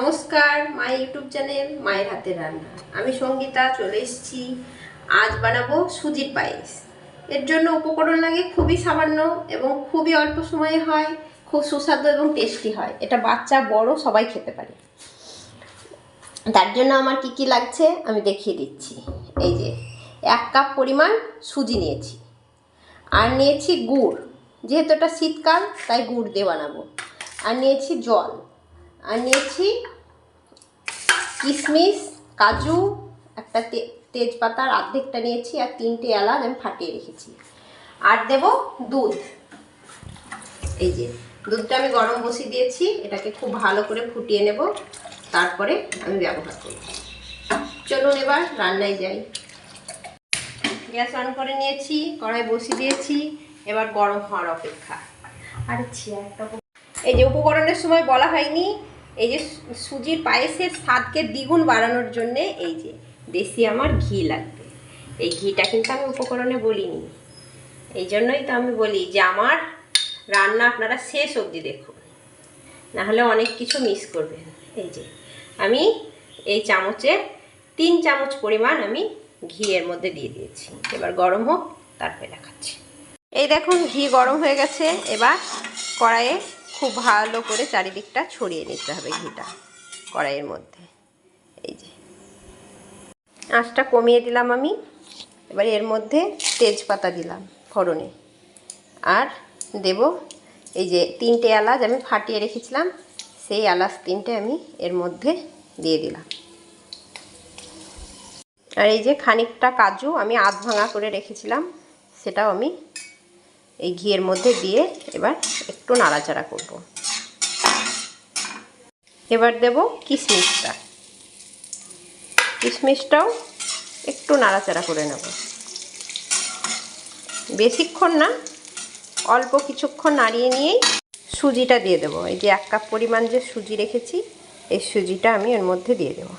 নমস্কার, my YouTube channel, মায়ের হাতে রান্না। আমি সঙ্গীতা, চলে এসেছি। আজ বানাবো সুজির পায়েস। এর জন্য উপকরণ লাগে খুবই সামান্য এবং খুবই অল্প সময়ে হয়, খুব সুস্বাদু এবং টেস্টি হয়। এটা বাচ্চা, বড়, সবাই খেতে পারে। তার জন্য আমার কি কি লাগছে আমি দেখিয়ে দিচ্ছি। এই যে, এক কাপ পরিমাণ সুজি নিয়েছি। আর নিয়েছি গুড়। যেহেতু এটা শীতকাল, তাই গুড় দিয়ে বানাবো। আর নিয়েছি জল। আর নিয়েছি কিশমিশ কাজু একটা তেজপাতার অর্ধেকটা নিয়েছি আর তিনটে এলাচ আমি ফাটিয়ে রেখেছি। আর দেব দুধ। এই যে দুধটা আমি গরম বসিয়ে দিয়েছি এটাকে খুব ভালো করে ফুটিয়ে নেব তারপরে আমি ব্যবহার করব। চলুন এবার রান্নায় যাই। গ্যাস অন করে নিয়েছি কড়াই বসিয়ে দিয়েছি এবার গরম হওয়ার অপেক্ষা। আর ছিয়া একটা এই যে উপকরণের সময় বলা হয়নি এই যে সুজির পায়েসের স্বাদকে দ্বিগুণ বাড়ানোর জন্যে এই যে দেশি আমার ঘি লাগবে। এই ঘিটা কিন্তু আমি উপকরণে বলিনি। এই জন্যই তো আমি বলি যে আমার রান্না আপনারা শেষ অবধি দেখুন। নাহলে অনেক কিছু মিস করবেন। এই যে আমি এই চামচের তিন চামচ পরিমাণ আমি ঘি এর মধ্যে দিয়ে দিয়েছি। এবার গরম হোক, তারপরে দেখাচ্ছি। এই দেখুন, ঘি গরম হয়ে গেছে। এবার কড়াইয়ে খুব ভালো করে চারিদিকটা ছড়িয়ে নিতে হবে ঘিটা কড়াইয়ের মধ্যে। এই যে। আঁচটা কমিয়ে দিলাম আমি। এবার এর মধ্যে তেজপাতা দিলাম ফোড়নে। আর দেব এই যে তিনটে এলাচ আমি ফাটিয়ে রেখেছিলাম, সেই এলাচ তিনটে আমি এর মধ্যে দিয়ে দিলাম। আর এই যে খানিকটা কাজু আমি আধ ভাঙা করে রেখেছিলাম, সেটাও আমি এই ঘিয়ের মধ্যে দিয়ে এবার একটু নাড়াচাড়া করব। এবার দেব কিশমিশটা। কিশমিশটাও একটু নাড়াচাড়া করে নেব। বেশিক্ষণ না, অল্প কিছুক্ষণ নাড়িয়ে নিয়েই সুজিটা দিয়ে দেবো। এই যে এক কাপ পরিমাণ যে সুজি রেখেছি, এই সুজিটা আমি এর মধ্যে দিয়ে দেবো।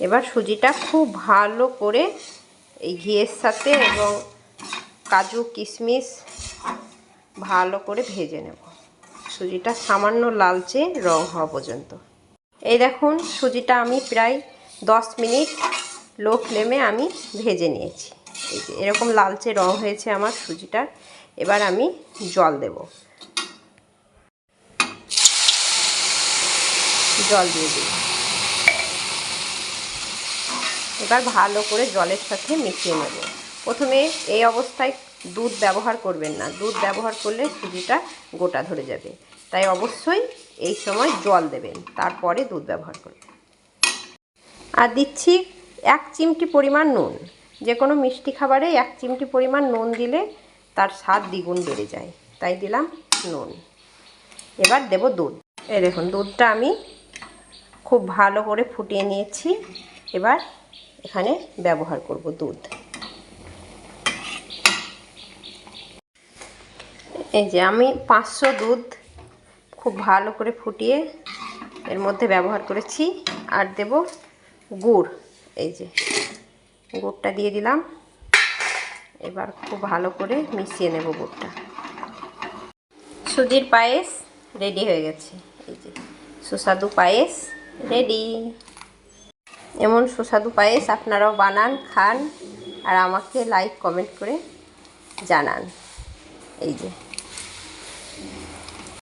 এবার সুজিটা খুব ভালো করে এই ঘিয়ের সাথে এবং কাজু কিশমিশ ভালো করে ভেজে নেব। সুজিটা সামান্য লালচে রং হওয়া পর্যন্ত। এই দেখুন, সুজিটা আমি প্রায় দশ মিনিট লো ফ্লেমে আমি ভেজে নিয়েছি। এই যে, এরকম লালচে রং হয়েছে আমার সুজিটার। এবার আমি জল দেব। জল দিয়ে দিই এবার ভালো করে জলের সাথে মিশিয়ে নেব। প্রথমে এই অবস্থায় দুধ ব্যবহার করবেন না। দুধ ব্যবহার করলে সুজিটা গোটা ধরে যাবে। তাই অবশ্যই এই সময় জল দেবেন, তারপরে দুধ ব্যবহার করবেন। আর দিচ্ছি এক চিমটি পরিমাণ নুন। যে কোনো মিষ্টি খাবারে এক চিমটি পরিমাণ নুন দিলে তার স্বাদ দ্বিগুণ বেড়ে যায়। তাই দিলাম নুন। এবার দেব দুধ। এই দেখুন, দুধটা আমি খুব ভালো করে ফুটিয়ে নিয়েছি। এবার এখানে ব্যবহার করব দুধ। এই যে আমি পাঁচশো দুধ খুব ভালো করে ফুটিয়ে এর মধ্যে ব্যবহার করেছি। আর দেব গুড়। এই যে গুড়টা দিয়ে দিলাম। এবার খুব ভালো করে মিশিয়ে নেব গুড়টা। সুজির পায়েস রেডি হয়ে গেছে। এই যে সুস্বাদু পায়েস রেডি। এমন সুস্বাদু পায়েস আপনারাও বানান, খান আর আমাকে লাইক, কমেন্ট করে জানান। এই যে